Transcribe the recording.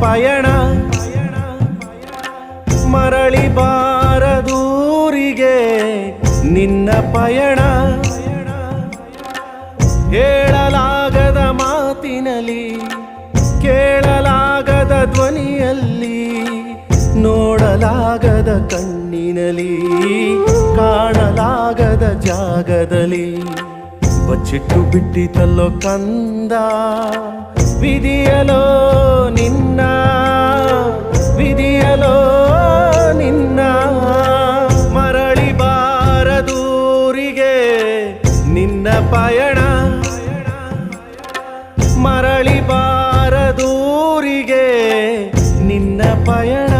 ಪಯಣ. ಮರಳಿ ಬಾರದೂರಿಗೆ ನಿನ್ನ ಪಯಣ. ಹೇಳಲಾಗದ ಮಾತಿನಲ್ಲಿ, ಕೇಳಲಾಗದ ಧ್ವನಿಯಲ್ಲಿ, ನೋಡಲಾಗದ ಕಣ್ಣಿನಲ್ಲಿ, ಕಾಣಲಾಗದ ಜಾಗದಲ್ಲಿ. ಬಚ್ಚಿಟ್ಟು ಬಿಟ್ಟಿತಲ್ಲೋ ಕಂದ, ವಿಧಿಯಲೋ ನಿನ್ನ ಪಯಣ. ಮರಳಿ ಬಾರದೂರಿಗೆ ನಿನ್ನ ಪಯಣ.